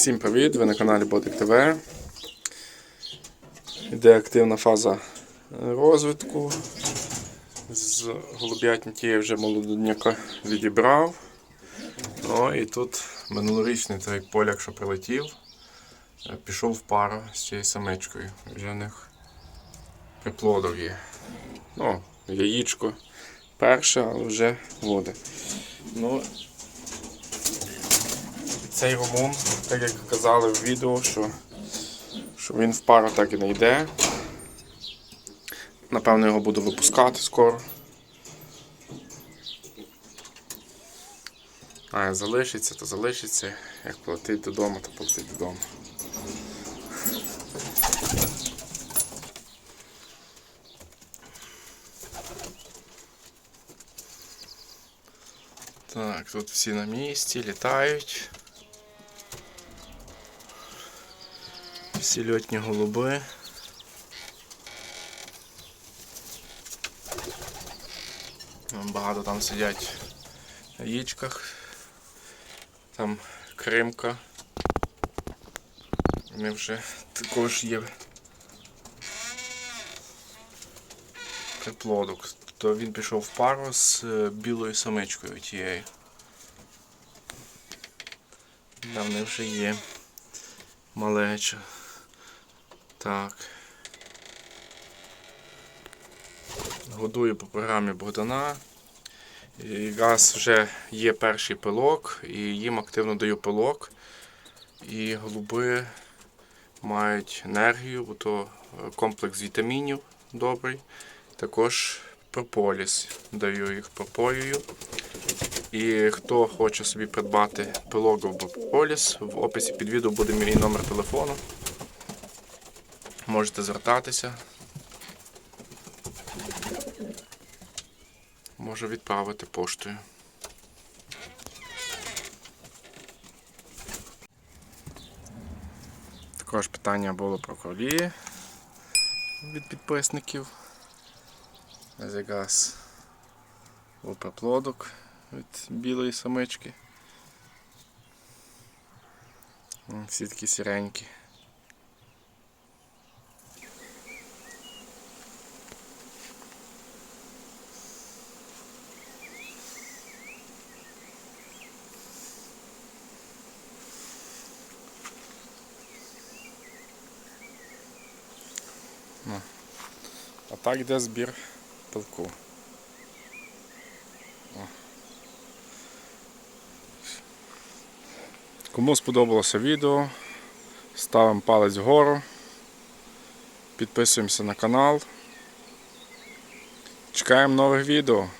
Всім привіт! Ви на каналі Ботик ТВ. Йде активна фаза розвитку. З голуб'ятники я вже молодняка відібрав. Ну і тут минулорічний той поляк, що прилетів, е, пішов в пару з цією самичкою. Вже них приплодов є. Ну, яєчко перше, але вже води. Ну, цей румун, так як казали в відео, що, що він в пару так і не йде. Напевно, його буду випускати скоро. А як залишиться, то залишиться. Як платить додому, то платить додому. Так, тут всі на місці, літають. Всі льотні голуби. Багато там сидять на яєчках. Там кримка. Вони вже також є приплодок. То він пішов в пару з е, білою самичкою тією. Да, в них вже є малеча. Так. Годую по програмі Богдана. І раз вже є перший пилок, і їм активно даю пилок. І голуби мають енергію, бо то е, комплекс вітамінів добрий. Також прополіс. Даю їх пропоюю. І хто хоче собі придбати пилок або прополіс, в описі під відео буде мій номер телефону. Можете звертатися. Можу відправити поштою. Також питання було про колії від підписників. Ось якраз був від білої самички. Всі такі сіренькі. Ну. А так йде збір пилку. Кому сподобалося відео, ставимо палець вгору, підписуємося на канал. Чекаємо нових відео.